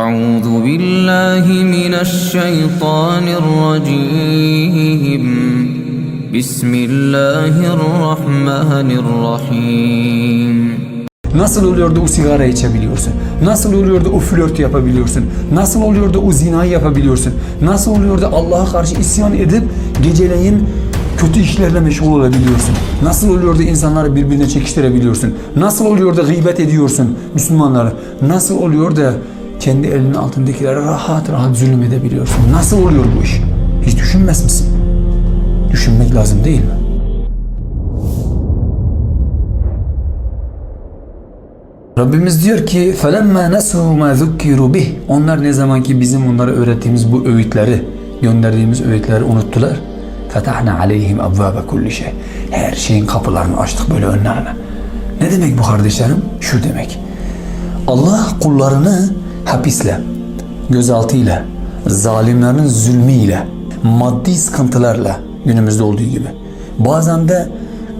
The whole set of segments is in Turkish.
أعوذ بالله من الشيطان الرجيم بسم الله الرحمن الرحيم Nasıl oluyor da o sigara içebiliyorsun? Nasıl oluyor da o flört yapabiliyorsun? Nasıl oluyor da o zinayı yapabiliyorsun? Nasıl oluyor da Allah'a karşı isyan edip geceleyin kötü işlerle meşgul olabiliyorsun? Nasıl oluyor da insanları birbirine çekiştirebiliyorsun? Nasıl oluyor da gıybet ediyorsun Müslümanları? Nasıl oluyor da kendi elinin altındakilere rahat rahat zulüm edebiliyorsun? Nasıl oluyor bu iş? Hiç düşünmez misin? Düşünmek lazım değil mi? Rabbimiz diyor ki فَلَمَّا نَسُوا مَا ذُكِّرُوا بِهِ Onlar ne zaman ki bizim onlara öğrettiğimiz bu öğütleri, gönderdiğimiz öğütleri unuttular. فَتَحْنَا عَلَيْهِمْ أَبْوَابَ كُلِّ şey. Her şeyin kapılarını açtık böyle önlerine. Ne demek bu kardeşlerim? Şu demek. Allah kullarını hapisle, gözaltıyla, zalimlerin zulmüyle, maddi sıkıntılarla günümüzde olduğu gibi. Bazen de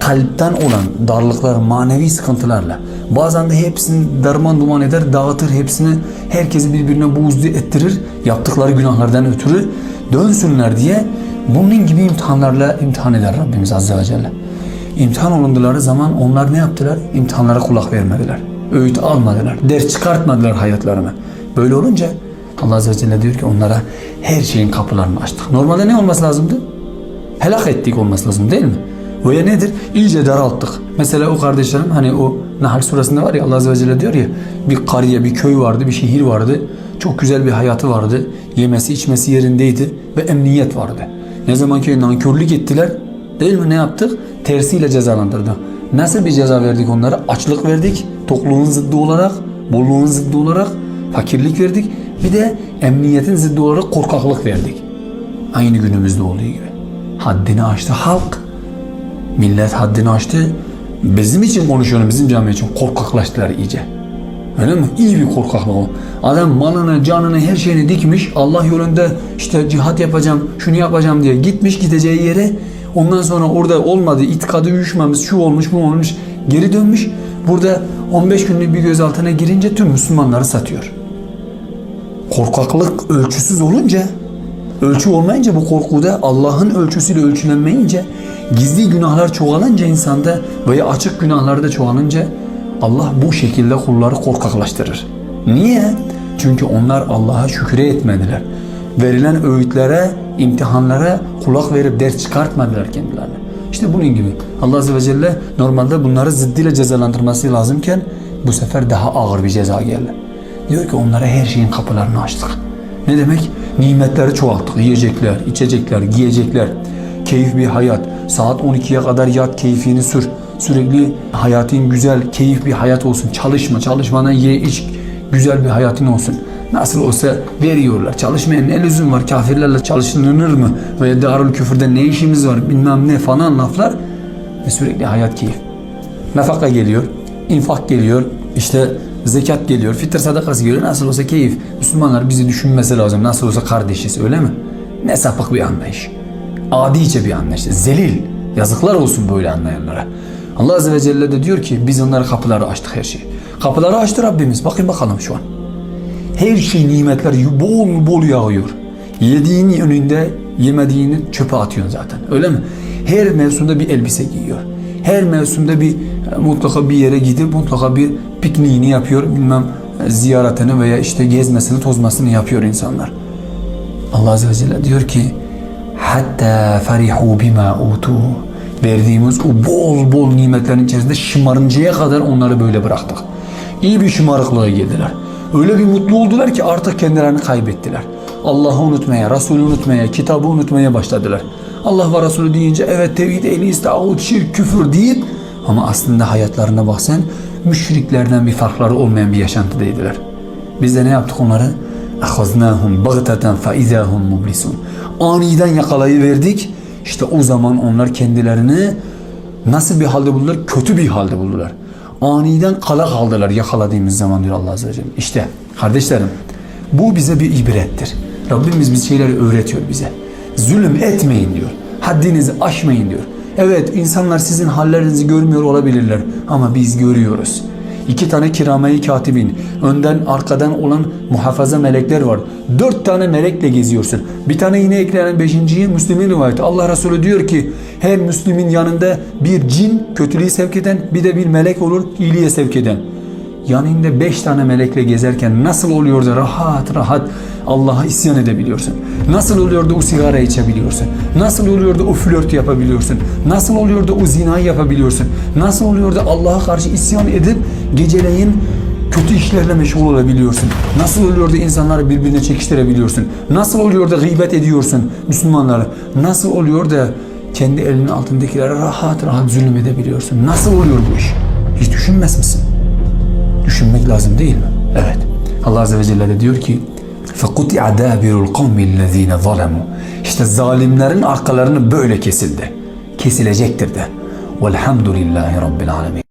kalpten olan darlıklar, manevi sıkıntılarla. Bazen de hepsini darman duman eder, dağıtır hepsini. Herkesi birbirine buğzlu ettirir. Yaptıkları günahlardan ötürü dönsünler diye bunun gibi imtihanlarla imtihan eder Rabbimiz Azze ve Celle. İmtihan olunduları zaman onlar ne yaptılar? İmtihanlara kulak vermediler. Öğüt almadılar. Ders çıkartmadılar hayatlarına. Böyle olunca Allah Azze ve Celle diyor ki onlara her şeyin kapılarını açtık. Normalde ne olması lazımdı? Helak ettik olması lazım değil mi? Veya nedir? İyice daralttık. Mesela o kardeşlerim hani o Nahl surasında var ya Allah Azze ve Celle diyor ya bir kariye, bir köy vardı, bir şehir vardı. Çok güzel bir hayatı vardı. Yemesi, içmesi yerindeydi ve emniyet vardı. Ne zaman ki nankörlük ettiler değil mi ne yaptık? Tersiyle cezalandırdı. Nasıl bir ceza verdik onlara? Açlık verdik. Tokluğun zıddı olarak, bolluğun zıddı olarak fakirlik verdik. Bir de emniyetin zıddı olarak korkaklık verdik. Aynı günümüzde olduğu gibi. Haddini aştı halk. Millet haddini aştı. Bizim için konuşuyorum, bizim cami için korkaklaştılar iyice. Öyle mi? İyi bir korkaklık o. Adam malını, canını, her şeyini dikmiş. Allah yolunda işte cihat yapacağım, şunu yapacağım diye gitmiş gideceği yere. Ondan sonra orada olmadı, itikadı uyuşmamış, şu olmuş, bu olmuş. Geri dönmüş. Burada 15 günlük bir gözaltına girince tüm Müslümanları satıyor. Korkaklık ölçüsüz olunca Ölçü olmayınca bu korkuda Allah'ın ölçüsüyle ölçülenmeyince gizli günahlar çoğalınca insanda veya açık günahlar da çoğalınca Allah bu şekilde kulları korkaklaştırır. Niye? Çünkü onlar Allah'a şükre etmediler. Verilen öğütlere, imtihanlara kulak verip ders çıkartmadılar kendilerine. İşte bunun gibi. Allah Azze ve Celle normalde bunları zıddıyla cezalandırması lazımken bu sefer daha ağır bir ceza geldi. Diyor ki onlara her şeyin kapılarını açtık. Ne demek? Nimetleri çoğalttık. Yiyecekler, içecekler, giyecekler. Keyif bir hayat. Saat 12'ye kadar yat keyfini sür. Sürekli hayatın güzel, keyif bir hayat olsun. Çalışma, çalışmadan ye, iç. Güzel bir hayatın olsun. Nasıl olsa veriyorlar. Çalışmayan ne lüzum var? Kafirlerle çalışılır mı? Veya darül küfürde ne işimiz var? Bilmem ne falan laflar. Ve sürekli hayat keyif. Nafaka geliyor, infak geliyor, işte zekat geliyor, fitr sadakası geliyor. Nasıl olsa keyif. Müslümanlar bizi düşünmesi lazım. Nasıl olsa kardeşiz öyle mi? Ne sapık bir anlayış. Adice bir anlayış. Zelil. Yazıklar olsun böyle anlayanlara. Allah Azze ve Celle de diyor ki biz onlara kapıları açtık her şeyi. Kapıları açtı Rabbimiz. Bakın bakalım şu an. Her şey nimetler bol bol yağıyor. Yediğini önünde yemediğini çöpe atıyorsun zaten. Öyle mi? Her mevsimde bir elbise giyiyor. Her mevsimde bir mutlaka bir yere gidip mutlaka bir pikniğini yapıyor. Bilmem ziyaretini veya işte gezmesini tozmasını yapıyor insanlar. Allah Azze ve Celle diyor ki hatta farihu bima utu verdiğimiz o bol bol nimetlerin içerisinde şımarıncaya kadar onları böyle bıraktık. İyi bir şımarıklığa girdiler. Öyle bir mutlu oldular ki artık kendilerini kaybettiler. Allah'ı unutmaya, Resulü unutmaya, kitabı unutmaya başladılar. Allah ve Resulü deyince evet tevhid, ehli, tağut, şirk, küfür deyip ama aslında hayatlarına baksan müşriklerden bir farkları olmayan bir yaşantıdaydılar. Biz de ne yaptık onları? اَخَذْنَاهُمْ بَغْتَةً فَاِذَا هُمْ مُبْلِسُونَ Aniden yakalayıverdik. İşte o zaman onlar kendilerini nasıl bir halde buldular? Kötü bir halde buldular. Aniden kala kaldılar yakaladığımız zaman diyor Allah Azze ve Celle. İşte kardeşlerim bu bize bir ibrettir. Rabbimiz bir şeyleri öğretiyor bize. Zulüm etmeyin diyor. Haddinizi aşmayın diyor. Evet insanlar sizin hallerinizi görmüyor olabilirler ama biz görüyoruz. iki tane kirameyi katibin, önden arkadan olan muhafaza melekler var. Dört tane melekle geziyorsun. Bir tane yine eklenen beşinciyi Müslüm'ün rivayeti. Allah Resulü diyor ki her Müslümin yanında bir cin kötülüğü sevk eden bir de bir melek olur iyiliğe sevk eden. Yanında beş tane melekle gezerken nasıl oluyor da rahat rahat Allah'a isyan edebiliyorsun? Nasıl oluyor da o sigara içebiliyorsun? Nasıl oluyor da o flört yapabiliyorsun? Nasıl oluyor da o zinayı yapabiliyorsun? Nasıl oluyor da Allah'a karşı isyan edip geceleyin kötü işlerle meşgul olabiliyorsun? Nasıl oluyor da insanları birbirine çekiştirebiliyorsun? Nasıl oluyor da gıybet ediyorsun Müslümanlara? Nasıl oluyor da kendi elinin altındakilere rahat rahat zulüm edebiliyorsun? Nasıl oluyor bu iş? Hiç düşünmez misin? Düşünmek lazım değil mi? Evet. Allah Azze ve Celle de diyor ki فَقُطِعَ دَابِرُ الْقَوْمِ الَّذ۪ينَ ظَلَمُوا İşte zalimlerin arkalarını böyle kesildi. Kesilecektir de. وَالْحَمْدُ لِلّٰهِ رَبِّ الْعَالَمِينَ